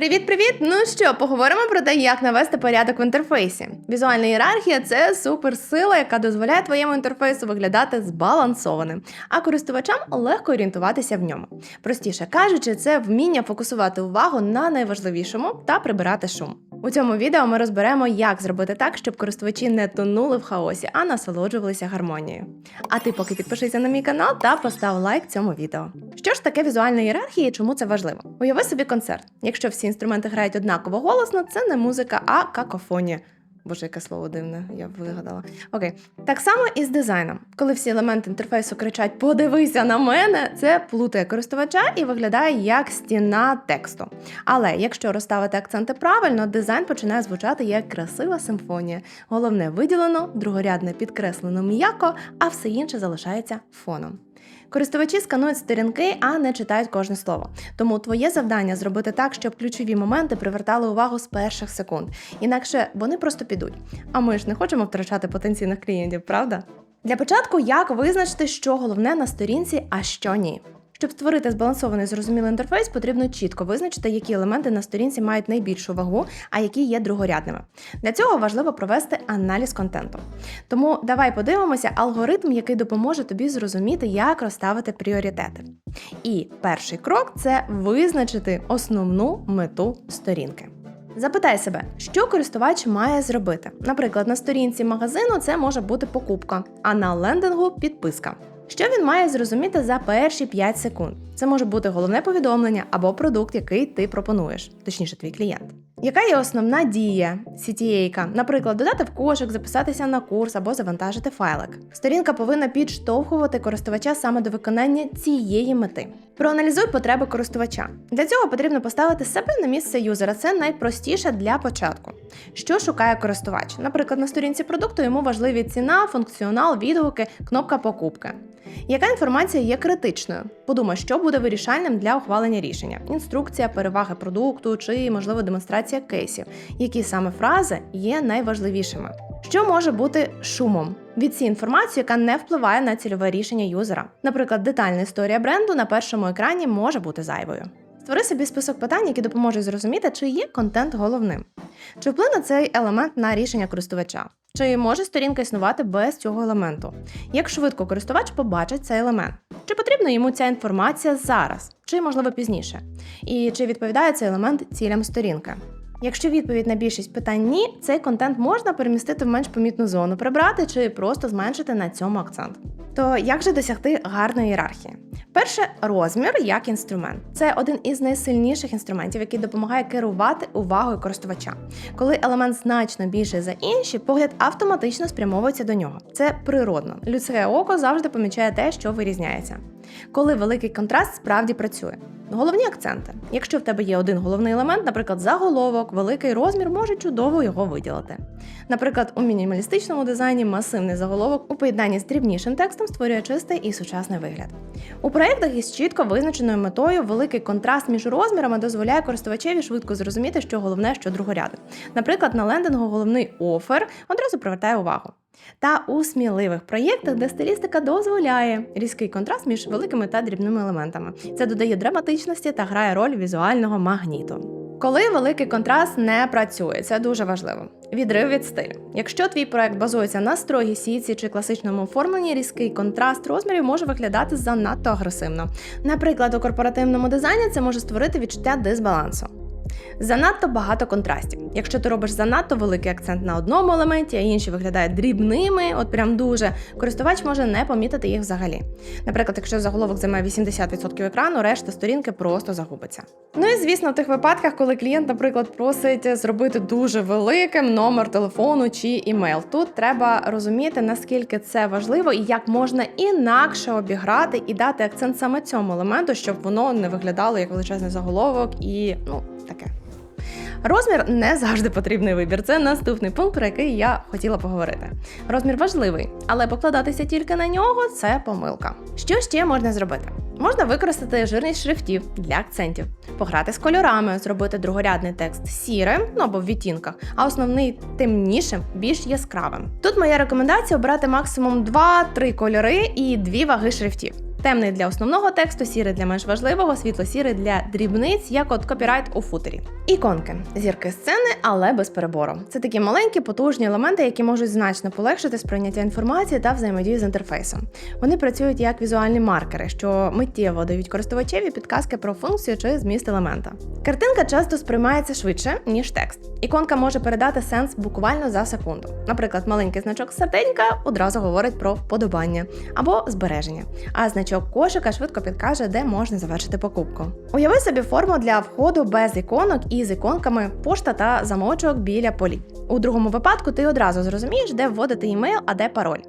Привіт-привіт! Ну що, поговоримо про те, як навести порядок в інтерфейсі. Візуальна ієрархія це суперсила, яка дозволяє твоєму інтерфейсу виглядати збалансованим, а користувачам легко орієнтуватися в ньому. Простіше кажучи, це вміння фокусувати увагу на найважливішому та прибирати шум. У цьому відео ми розберемо, як зробити так, щоб користувачі не тонули в хаосі, а насолоджувалися гармонією. А ти поки підпишися на мій канал та постав лайк цьому відео. Що ж таке візуальна ієрархія і чому це важливо? Уяви собі концерт. Якщо всі інструменти грають однаково голосно, це не музика, а какофонія. Боже, яке слово дивне, я вигадала. Окей, так само і з дизайном. Коли всі елементи інтерфейсу кричать Подивися на мене, це плутає користувача і виглядає як стіна тексту. Але якщо розставити акценти правильно, дизайн починає звучати як красива симфонія. Головне виділено, другорядне підкреслено м'яко, а все інше залишається фоном. Користувачі сканують сторінки, а не читають кожне слово. Тому твоє завдання зробити так, щоб ключові моменти привертали увагу з перших секунд. Інакше вони просто підуть. А ми ж не хочемо втрачати потенційних клієнтів, правда? Для початку, як визначити, що головне на сторінці, а що ні. Щоб створити збалансований зрозумілий інтерфейс, потрібно чітко визначити, які елементи на сторінці мають найбільшу вагу, а які є другорядними. Для цього важливо провести аналіз контенту. Тому давай подивимося алгоритм, який допоможе тобі зрозуміти, як розставити пріоритети. І перший крок це визначити основну мету сторінки. Запитай себе, що користувач має зробити. Наприклад, на сторінці магазину це може бути покупка, а на лендингу підписка. Що він має зрозуміти за перші 5 секунд? Це може бути головне повідомлення або продукт, який ти пропонуєш, точніше, твій клієнт. Яка є основна дія CTA? Наприклад, додати в кошик, записатися на курс або завантажити файлик. Сторінка повинна підштовхувати користувача саме до виконання цієї мети. Проаналізуй потреби користувача. Для цього потрібно поставити себе на місце юзера. Це найпростіше для початку. Що шукає користувач? Наприклад, на сторінці продукту йому важливі ціна, функціонал, відгуки, кнопка покупки. Яка інформація є критичною? Подумай, що буде вирішальним для ухвалення рішення: інструкція, переваги продукту чи, можливо, демонстрація кейсів, які саме фрази є найважливішими. Що може бути шумом? Відсій інформацію, яка не впливає на цільове рішення юзера. Наприклад, детальна історія бренду на першому екрані може бути зайвою. Створи собі список питань, які допоможуть зрозуміти, чи є контент головним. Чи вплине цей елемент на рішення користувача? Чи може сторінка існувати без цього елементу? Як швидко користувач побачить цей елемент? Чи потрібна йому ця інформація зараз, чи можливо пізніше? І чи відповідає цей елемент цілям сторінки? Якщо відповідь на більшість питань ні, цей контент можна перемістити в менш помітну зону, прибрати чи просто зменшити на цьому акцент. То як же досягти гарної ієрархії? Перше розмір як інструмент. Це один із найсильніших інструментів, який допомагає керувати увагою користувача. Коли елемент значно більший за інші, погляд автоматично спрямовується до нього. Це природно. Людське око завжди помічає те, що вирізняється. Коли великий контраст справді працює. Головні акценти. Якщо в тебе є один головний елемент, наприклад, заголовок, великий розмір може чудово його виділити. Наприклад, у мінімалістичному дизайні масивний заголовок у поєднанні з дрібнішим текстом створює чистий і сучасний вигляд. У проєктах із чітко визначеною метою великий контраст між розмірами дозволяє користувачеві швидко зрозуміти, що головне, що другорядне. Наприклад, на лендингу головний офер одразу привертає увагу. Та у сміливих проєктах, де стилістика дозволяє різкий контраст між великими та дрібними елементами. Це додає драматичності та грає роль візуального магніту. Коли великий контраст не працює, це дуже важливо. Відрив від стилю. Якщо твій проект базується на строгій сітці чи класичному оформленні, різкий контраст розмірів може виглядати занадто агресивно. Наприклад, у корпоративному дизайні це може створити відчуття дисбалансу. Занадто багато контрастів. Якщо ти робиш занадто великий акцент на одному елементі, а інші виглядають дрібними, от прям дуже, користувач може не помітити їх взагалі. Наприклад, якщо заголовок займає 80% екрану, решта сторінки просто загубиться. Ну і звісно, в тих випадках, коли клієнт, наприклад, просить зробити дуже великим номер телефону чи імейл. Тут треба розуміти, наскільки це важливо і як можна інакше обіграти і дати акцент саме цьому елементу, щоб воно не виглядало як величезний заголовок і ну таке. Розмір не завжди потрібний вибір. Це наступний пункт, про який я хотіла поговорити. Розмір важливий, але покладатися тільки на нього це помилка. Що ще можна зробити? Можна використати жирність шрифтів для акцентів, пограти з кольорами, зробити другорядний текст сірим, ну або в відтінках, а основний темнішим, більш яскравим. Тут моя рекомендація обрати максимум 2-3 кольори і дві ваги шрифтів. Темний для основного тексту, сірий для менш важливого, світло-сірий для дрібниць, як от копірайт у футері. Іконки зірки сцени, але без перебору. Це такі маленькі, потужні елементи, які можуть значно полегшити сприйняття інформації та взаємодію з інтерфейсом. Вони працюють як візуальні маркери, що миттєво дають користувачеві підказки про функцію чи зміст елемента. Картинка часто сприймається швидше, ніж текст. Іконка може передати сенс буквально за секунду. Наприклад, маленький значок серденька одразу говорить про вподобання або збереження, а значок кошика швидко підкаже, де можна завершити покупку. Уяви собі форму для входу без іконок і з іконками пошта та замочок біля полі. У другому випадку ти одразу зрозумієш, де вводити імейл, а де пароль.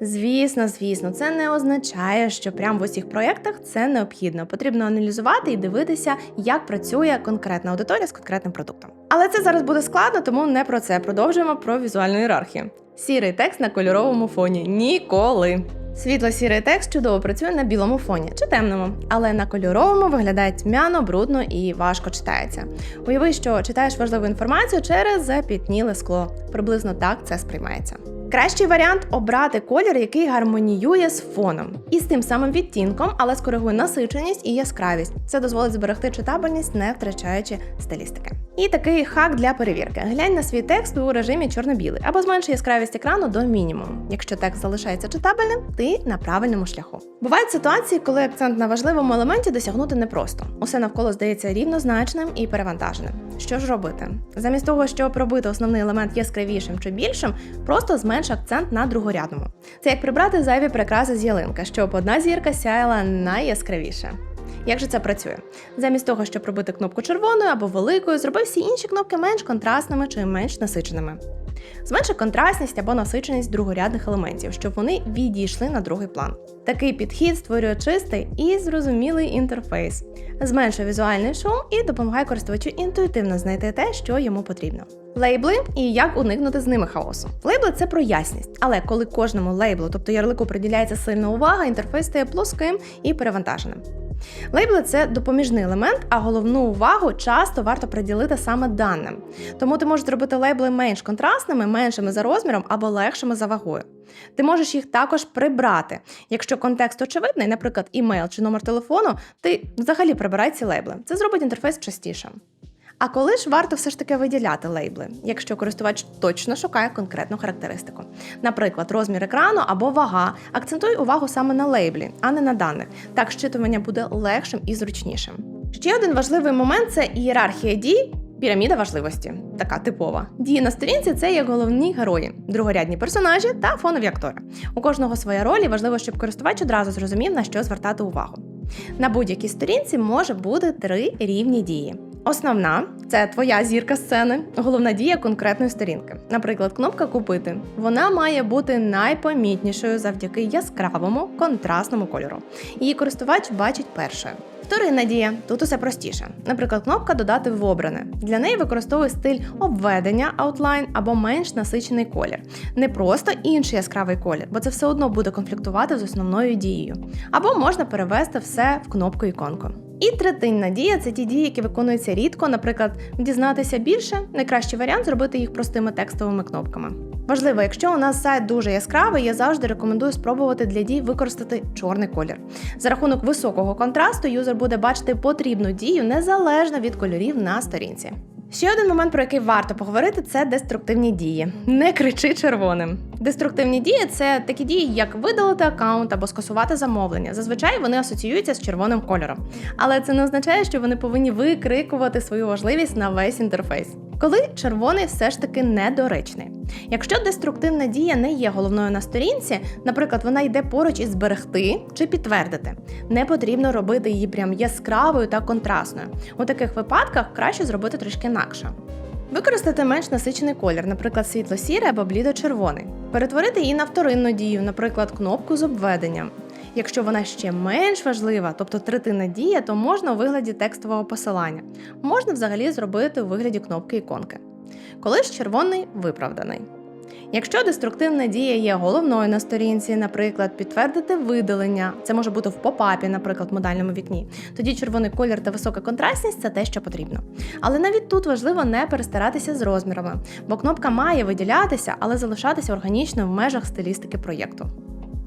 Звісно, звісно, це не означає, що прямо в усіх проєктах це необхідно. Потрібно аналізувати і дивитися, як працює конкретна аудиторія з конкретним продуктом. Але це зараз буде складно, тому не про це. Продовжуємо про візуальну ієрархію. Сірий текст на кольоровому фоні. Ніколи. Світло-сірий текст чудово працює на білому фоні чи темному, але на кольоровому виглядає тьмяно, брудно і важко читається. Уяви, що читаєш важливу інформацію через запітніле скло. Приблизно так це сприймається. Кращий варіант обрати колір, який гармоніює з фоном, і з тим самим відтінком, але скоригує насиченість і яскравість. Це дозволить зберегти читабельність, не втрачаючи стилістики. І такий хак для перевірки: глянь на свій текст у режимі чорно-білий або зменши яскравість екрану до мінімуму. Якщо текст залишається читабельним, ти на правильному шляху. Бувають ситуації, коли акцент на важливому елементі досягнути непросто. Усе навколо здається рівнозначним і перевантаженим. Що ж робити? Замість того, щоб робити основний елемент яскравішим чи більшим, просто зменш акцент на другорядному. Це як прибрати зайві прикраси з ялинка, щоб одна зірка сяяла найяскравіше. Як же це працює? Замість того, щоб робити кнопку червоною або великою, зроби всі інші кнопки менш контрастними чи менш насиченими. Зменши контрастність або насиченість другорядних елементів, щоб вони відійшли на другий план. Такий підхід створює чистий і зрозумілий інтерфейс, зменшує візуальний шум і допомагає користувачу інтуїтивно знайти те, що йому потрібно. Лейбли і як уникнути з ними хаосу. Лейбли це про ясність, але коли кожному лейблу, тобто ярлику, приділяється сильна увага, інтерфейс стає плоским і перевантаженим. Лейбли це допоміжний елемент, а головну увагу часто варто приділити саме даним. Тому ти можеш зробити лейбли менш контрастними, меншими за розміром або легшими за вагою. Ти можеш їх також прибрати. Якщо контекст очевидний, наприклад, імейл чи номер телефону, ти взагалі прибирай ці лейбли. Це зробить інтерфейс частішим. А коли ж варто все ж таки виділяти лейбли, якщо користувач точно шукає конкретну характеристику? Наприклад, розмір екрану або вага. Акцентуй увагу саме на лейблі, а не на даних. Так щитування буде легшим і зручнішим. Ще один важливий момент це ієрархія дій. Піраміда важливості, така типова. Дії на сторінці це є головні герої, другорядні персонажі та фонові актори. У кожного своя роль і важливо, щоб користувач одразу зрозумів, на що звертати увагу. На будь-якій сторінці може бути три рівні дії. Основна це твоя зірка сцени, головна дія конкретної сторінки. Наприклад, кнопка Купити. Вона має бути найпомітнішою завдяки яскравому контрастному кольору. Її користувач бачить першою. Вторинна дія тут усе простіше. Наприклад, кнопка Додати в обране. Для неї використовує стиль обведення outline або менш насичений колір. Не просто інший яскравий колір, бо це все одно буде конфліктувати з основною дією. Або можна перевести все в кнопку іконку. І третинна дія це ті дії, які виконуються рідко, наприклад, дізнатися більше, найкращий варіант зробити їх простими текстовими кнопками. Важливо, якщо у нас сайт дуже яскравий, я завжди рекомендую спробувати для дій використати чорний колір. За рахунок високого контрасту юзер буде бачити потрібну дію незалежно від кольорів на сторінці. Ще один момент, про який варто поговорити, це деструктивні дії. Не кричи червоним. Деструктивні дії це такі дії, як видалити аккаунт або скасувати замовлення. Зазвичай вони асоціюються з червоним кольором. Але це не означає, що вони повинні викрикувати свою важливість на весь інтерфейс. Коли червоний все ж таки недоречний. Якщо деструктивна дія не є головною на сторінці, наприклад, вона йде поруч із зберегти чи підтвердити, не потрібно робити її прям яскравою та контрастною. У таких випадках краще зробити трішки інакше. Використати менш насичений колір, наприклад, світло-сірий або блідо-червоний. Перетворити її на вторинну дію, наприклад, кнопку з обведенням. Якщо вона ще менш важлива, тобто третина дія, то можна у вигляді текстового посилання. Можна взагалі зробити у вигляді кнопки іконки. Коли ж червоний виправданий. Якщо деструктивна дія є головною на сторінці, наприклад, підтвердити видалення, це може бути в попапі, наприклад, в модальному вікні, тоді червоний колір та висока контрастність це те, що потрібно. Але навіть тут важливо не перестаратися з розмірами, бо кнопка має виділятися, але залишатися органічно в межах стилістики проєкту.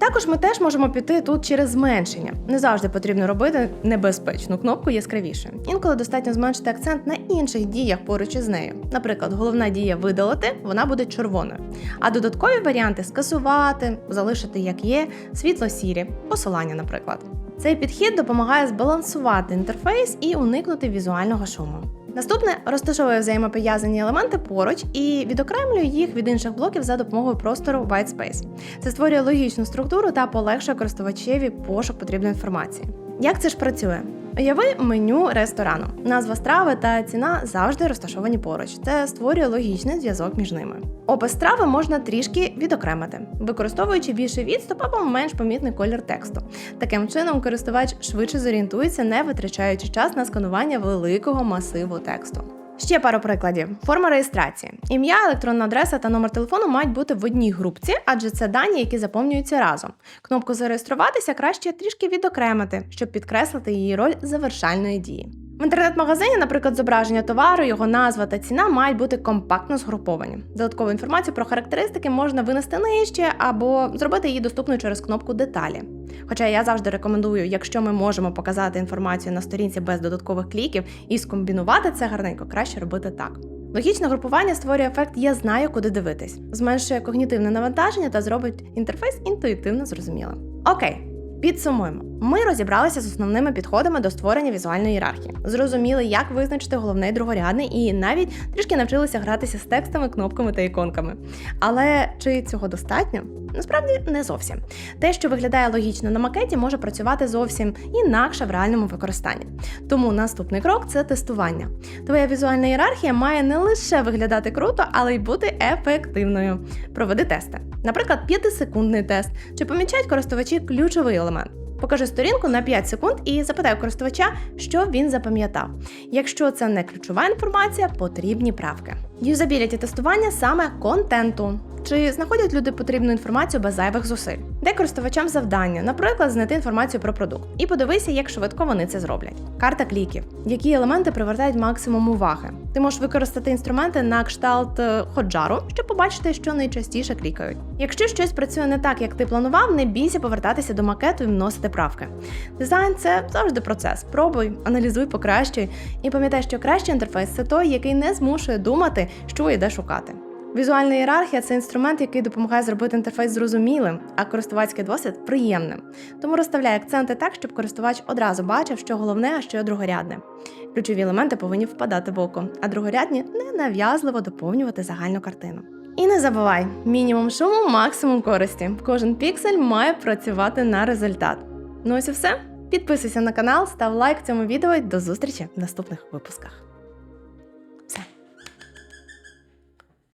Також ми теж можемо піти тут через зменшення. Не завжди потрібно робити небезпечну кнопку яскравіше. Інколи достатньо зменшити акцент на інших діях поруч із нею. Наприклад, головна дія видалити, вона буде червоною. А додаткові варіанти скасувати, залишити як є, світло-сірі, посилання, наприклад. Цей підхід допомагає збалансувати інтерфейс і уникнути візуального шуму. Наступне розташовує взаємопов'язані елементи поруч і відокремлює їх від інших блоків за допомогою простору White Space. Це створює логічну структуру та полегшує користувачеві пошук потрібної інформації. Як це ж працює? Уяви меню ресторану. Назва страви та ціна завжди розташовані поруч. Це створює логічний зв'язок між ними. Опис страви можна трішки відокремити, використовуючи більший відступ або менш помітний колір тексту. Таким чином, користувач швидше зорієнтується, не витрачаючи час на сканування великого масиву тексту. Ще пару прикладів: форма реєстрації. Ім'я, електронна адреса та номер телефону мають бути в одній групці, адже це дані, які заповнюються разом. Кнопку зареєструватися краще трішки відокремити, щоб підкреслити її роль завершальної дії. В інтернет-магазині, наприклад, зображення товару, його назва та ціна мають бути компактно згруповані. Додаткову інформацію про характеристики можна винести нижче або зробити її доступною через кнопку Деталі. Хоча я завжди рекомендую, якщо ми можемо показати інформацію на сторінці без додаткових кліків і скомбінувати це гарненько, краще робити так. Логічне групування створює ефект Я знаю, куди дивитись, зменшує когнітивне навантаження та зробить інтерфейс інтуїтивно зрозумілим. Окей. Підсумуємо, ми розібралися з основними підходами до створення візуальної ієрархії, зрозуміли, як визначити головне і другорядне, і навіть трішки навчилися гратися з текстами, кнопками та іконками. Але чи цього достатньо? Насправді не зовсім. Те, що виглядає логічно на макеті, може працювати зовсім інакше в реальному використанні. Тому наступний крок це тестування. Твоя візуальна ієрархія має не лише виглядати круто, але й бути ефективною. Проведи тести. Наприклад, 5-секундний тест, чи помічають користувачі ключовий елемент. Покажи сторінку на 5 секунд і запитай користувача, що він запам'ятав. Якщо це не ключова інформація, потрібні правки. Юзабіліті тестування саме контенту. Чи знаходять люди потрібну інформацію без зайвих зусиль? Дай користувачам завдання, наприклад, знайти інформацію про продукт, і подивися, як швидко вони це зроблять. Карта кліків, які елементи привертають максимум уваги. Ти можеш використати інструменти на кшталт е, ходжару, щоб побачити, що найчастіше клікають. Якщо щось працює не так, як ти планував, не бійся повертатися до макету і вносити правки. Дизайн це завжди процес. Пробуй, аналізуй, покращуй, і пам'ятай, що кращий інтерфейс це той, який не змушує думати, що і де шукати. Візуальна ієрархія це інструмент, який допомагає зробити інтерфейс зрозумілим, а користувацький досвід приємним. Тому розставляй акценти так, щоб користувач одразу бачив, що головне, а що другорядне. Ключові елементи повинні впадати в око, а другорядні ненав'язливо доповнювати загальну картину. І не забувай, мінімум шуму, максимум користі. Кожен піксель має працювати на результат. Ну ось і все. Підписуйся на канал, став лайк цьому відео і до зустрічі в наступних випусках.